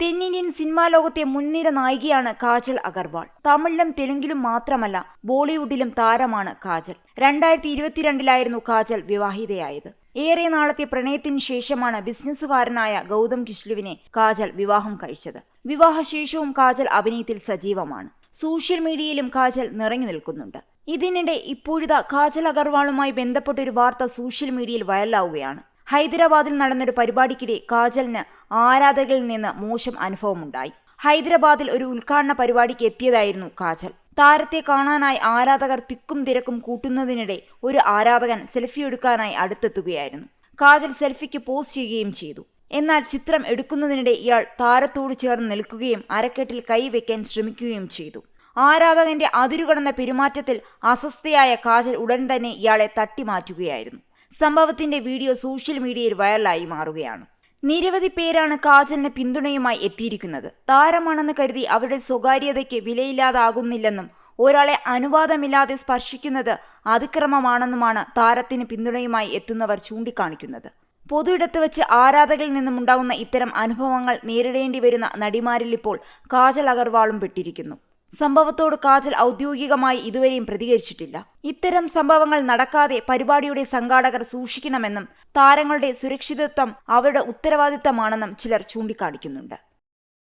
തെന്നിന്ത്യൻ സിനിമാ ലോകത്തെ മുൻനിര നായികയാണ് കാജൽ അഗർവാൾ. തമിഴിലും തെലുങ്കിലും മാത്രമല്ല ബോളിവുഡിലും താരമാണ് കാജൽ. രണ്ടായിരത്തി ഇരുപത്തിരണ്ടിലായിരുന്നു കാജൽ വിവാഹിതയായത്. ഏറെ നാളത്തെ പ്രണയത്തിന് ശേഷമാണ് ബിസിനസ്സുകാരനായ ഗൗതം കിഷ്ലുവിനെ കാജൽ വിവാഹം കഴിച്ചത്. വിവാഹശേഷവും കാജൽ അഭിനയത്തിൽ സജീവമാണ്. സോഷ്യൽ മീഡിയയിലും കാജൽ നിറഞ്ഞു നിൽക്കുന്നുണ്ട്. ഇതിനിടെ ഇപ്പോഴിതാ കാജൽ അഗർവാളുമായി ബന്ധപ്പെട്ട ഒരു വാർത്ത സോഷ്യൽ മീഡിയയിൽ വൈറലാവുകയാണ്. ഹൈദരാബാദിൽ നടന്നൊരു പരിപാടിക്കിടെ കാജലിന് ആരാധകരിൽ നിന്ന് മോശം അനുഭവമുണ്ടായി. ഹൈദരാബാദിൽ ഒരു ഉദ്ഘാടന പരിപാടിക്ക് എത്തിയതായിരുന്നു കാജൽ. താരത്തെ കാണാനായി ആരാധകർ തിക്കും തിരക്കും കൂട്ടുന്നതിനിടെ ഒരു ആരാധകൻ സെൽഫി എടുക്കാനായി അടുത്തെത്തുകയായിരുന്നു. കാജൽ സെൽഫിക്ക് പോസ്റ്റ് ചെയ്യുകയും ചെയ്തു. എന്നാൽ ചിത്രം എടുക്കുന്നതിനിടെ ഇയാൾ താരത്തോട് ചേർന്ന് നിൽക്കുകയും അരക്കെട്ടിൽ കൈവയ്ക്കാൻ ശ്രമിക്കുകയും ചെയ്തു. ആരാധകന്റെ അതിരുകടന്ന പെരുമാറ്റത്തിൽ അസ്വസ്ഥയായ കാജൽ ഉടൻ തന്നെ ഇയാളെ തട്ടിമാറ്റുകയായിരുന്നു. സംഭവത്തിന്റെ വീഡിയോ സോഷ്യൽ മീഡിയയിൽ വൈറലായി മാറുകയാണ്. നിരവധി പേരാണ് കാജലിന് പിന്തുണയുമായി എത്തിയിരിക്കുന്നത്. താരമാണെന്ന് കരുതി അവരുടെ സ്വകാര്യതയ്ക്ക് വിലയില്ലാതാകുന്നില്ലെന്നും ഒരാളെ അനുവാദമില്ലാതെ സ്പർശിക്കുന്നത് അതിക്രമമാണെന്നുമാണ് താരത്തിന് പിന്തുണയുമായി എത്തുന്നവർ ചൂണ്ടിക്കാണിക്കുന്നത്. പൊതുയിടത്ത് വെച്ച് ആരാധകരിൽ നിന്നുമുണ്ടാകുന്ന ഇത്തരം അനുഭവങ്ങൾ നേരിടേണ്ടി വരുന്ന നടിമാരിൽ ഇപ്പോൾ കാജൽ അഗർവാളും പെട്ടിരിക്കുന്നു. സംഭവത്തോട് കാജൽ ഔദ്യോഗികമായി ഇതുവരെയും പ്രതികരിച്ചിട്ടില്ല. ഇത്തരം സംഭവങ്ങൾ നടക്കാതെ പരിപാടിയുടെ സംഘാടകർ സൂക്ഷിക്കണമെന്നും താരങ്ങളുടെ സുരക്ഷിതത്വം അവരുടെ ഉത്തരവാദിത്തമാണെന്നും ചിലർ ചൂണ്ടിക്കാണിക്കുന്നുണ്ട്.